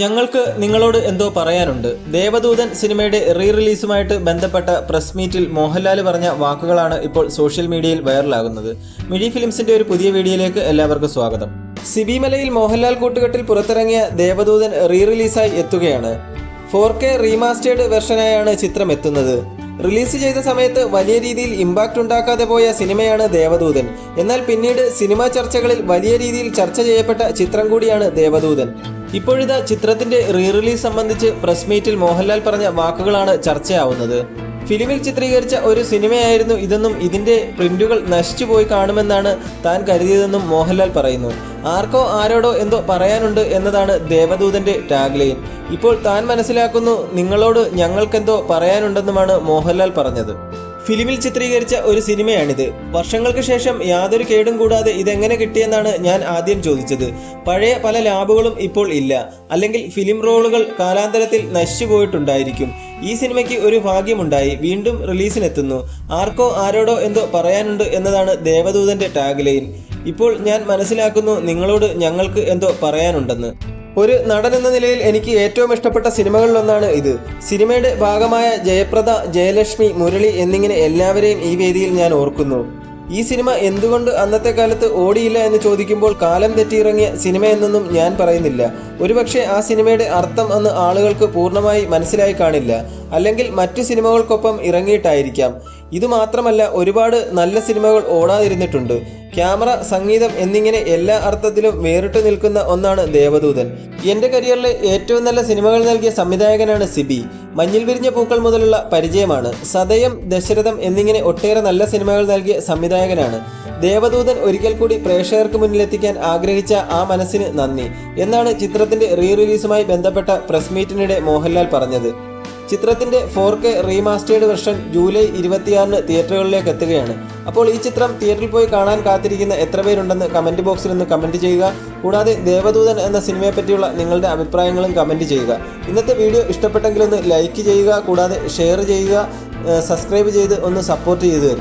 ഞങ്ങൾക്ക് നിങ്ങളോട് എന്തോ പറയാനുണ്ട്. ദേവദൂതൻ സിനിമയുടെ റീ റിലീസുമായിട്ട് ബന്ധപ്പെട്ട പ്രസ് മീറ്റിൽ മോഹൻലാൽ പറഞ്ഞ വാക്കുകളാണ് ഇപ്പോൾ സോഷ്യൽ മീഡിയയിൽ വൈറലാകുന്നത്. മിഴി ഫിലിംസിന്റെ ഒരു പുതിയ വീഡിയോയിലേക്ക് എല്ലാവർക്കും സ്വാഗതം. സിബിമലയിൽ മോഹൻലാൽ കൂട്ടുകെട്ടിൽ പുറത്തിറങ്ങിയ ദേവദൂതൻ റീ റിലീസായി എത്തുകയാണ്. ഫോർ കെ റീമാസ്റ്റേർഡ് വെർഷനായാണ് ചിത്രം എത്തുന്നത് റിലീസ് ചെയ്ത സമയത്ത് വലിയ രീതിയിൽ ഇമ്പാക്റ്റ് ഉണ്ടാക്കാതെ പോയ സിനിമയാണ് ദേവദൂതൻ. എന്നാൽ പിന്നീട് സിനിമാ ചർച്ചകളിൽ വലിയ രീതിയിൽ ചർച്ച ചെയ്യപ്പെട്ട ചിത്രം കൂടിയാണ് ദേവദൂതൻ. ഇപ്പോഴിതാ ചിത്രത്തിന്റെ റീ റിലീസ് സംബന്ധിച്ച് പ്രസ് മീറ്റിൽ മോഹൻലാൽ പറഞ്ഞ വാക്കുകളാണ് ചർച്ചയാവുന്നത്. ഫിലിമിൽ ചിത്രീകരിച്ച ഒരു സിനിമയായിരുന്നു ഇതെന്നും ഇതിന്റെ പ്രിന്റുകൾ നശിച്ചുപോയി കാണുമെന്നാണ് താൻ കരുതിയതെന്നും മോഹൻലാൽ പറയുന്നു. ആർക്കോ ആരോടോ എന്തോ പറയാനുണ്ട് എന്നതാണ് ദേവദൂതന്റെ ടാഗ്ലൈൻ ഇപ്പോൾ താൻ മനസ്സിലാക്കുന്നു നിങ്ങളോട് ഞങ്ങൾക്കെന്തോ പറയാനുണ്ടെന്നുമാണ് മോഹൻലാൽ പറഞ്ഞത്. ഫിലിമിൽ ചിത്രീകരിച്ച ഒരു സിനിമയാണിത്. വർഷങ്ങൾക്ക് ശേഷം യാതൊരു കേടും കൂടാതെ ഇതെങ്ങനെ കിട്ടിയെന്നാണ് ഞാൻ ആദ്യം ചോദിച്ചത്. പഴയ പല ലാബുകളും ഇപ്പോൾ ഇല്ല. അല്ലെങ്കിൽ ഫിലിം റോളുകൾ കാലാന്തരത്തിൽ നശിച്ചു പോയിട്ടുണ്ടായിരിക്കും. ഈ സിനിമയ്ക്ക് ഒരു ഭാഗ്യമുണ്ടായി. വീണ്ടും റിലീസിനെത്തുന്നു. ആർക്കോ ആരോടോ എന്തോ പറയാനുണ്ട് എന്നതാണ് ദേവദൂതന്റെ ടാഗ് ലൈൻ. ഇപ്പോൾ ഞാൻ മനസ്സിലാക്കുന്നു നിങ്ങളോട് ഞങ്ങൾക്ക് എന്തോ പറയാനുണ്ടെന്ന്. ഒരു നടൻ എന്ന നിലയിൽ എനിക്ക് ഏറ്റവും ഇഷ്ടപ്പെട്ട സിനിമകളിലൊന്നാണ് ഇത്. സിനിമയുടെ ഭാഗമായ ജയപ്രദ ജയലക്ഷ്മി മുരളി എന്നിങ്ങനെ എല്ലാവരെയും ഈ വേദിയിൽ ഞാൻ ഓർക്കുന്നു. ഈ സിനിമ എന്തുകൊണ്ട് അന്നത്തെ കാലത്ത് ഓടിയില്ല എന്ന് ചോദിക്കുമ്പോൾ കാലം തെറ്റിയിറങ്ങിയ സിനിമ എന്നൊന്നും ഞാൻ പറയുന്നില്ല. ഒരുപക്ഷെ ആ സിനിമയുടെ അർത്ഥം അന്ന് ആളുകൾക്ക് പൂർണമായി മനസ്സിലായി കാണില്ല. അല്ലെങ്കിൽ മറ്റു സിനിമകൾക്കൊപ്പം ഇറങ്ങിയിട്ടായിരിക്കാം. ഇത് മാത്രമല്ല ഒരുപാട് നല്ല സിനിമകൾ ഓടാതിരുന്നിട്ടുണ്ട്. ക്യാമറ സംഗീതം എന്നിങ്ങനെ എല്ലാ അർത്ഥത്തിലും വേറിട്ട് നിൽക്കുന്ന ഒന്നാണ് ദേവദൂതൻ. എന്റെ കരിയറിലെ ഏറ്റവും നല്ല സിനിമകൾ നൽകിയ സംവിധായകനാണ് സിബി. മഞ്ഞിൽ വിരിഞ്ഞ പൂക്കൾ മുതലുള്ള പരിചയമാണ്. സതയം ദശരഥം എന്നിങ്ങനെ ഒട്ടേറെ നല്ല സിനിമകൾ നൽകിയ സംവിധായകനാണ്. ദേവദൂതൻ ഒരിക്കൽ കൂടി പ്രേക്ഷകർക്ക് മുന്നിലെത്തിക്കാൻ ആഗ്രഹിച്ച ആ മനസ്സിന് നന്ദി. എന്നാണ് ചിത്രത്തിന്റെ റീ റിലീസുമായി ബന്ധപ്പെട്ട പ്രസ് മീറ്റിനിടെ മോഹൻലാൽ പറഞ്ഞത്. ചിത്രത്തിന്റെ four K remastered version July ഇരുപത്തിയാറിന് തിയേറ്ററുകളിലേക്ക് എത്തുകയാണ്. അപ്പോൾ ഈ ചിത്രം തിയേറ്ററിൽ പോയി കാണാൻ കാത്തിരിക്കുന്ന എത്ര പേരുണ്ടെന്ന് കമന്റ് ബോക്സിൽ ഒന്ന് കമന്റ് ചെയ്യുക. കൂടാതെ ദേവദൂതൻ എന്ന സിനിമയെ പറ്റിയുള്ള നിങ്ങളുടെ അഭിപ്രായങ്ങളും കമന്റ് ചെയ്യുക. ഇന്നത്തെ വീഡിയോ ഇഷ്ടപ്പെട്ടെങ്കിൽ ഒന്ന് ലൈക്ക് ചെയ്യുക കൂടാതെ ഷെയർ ചെയ്യുക സബ്സ്ക്രൈബ് ചെയ്ത് ഒന്ന് സപ്പോർട്ട് ചെയ്തു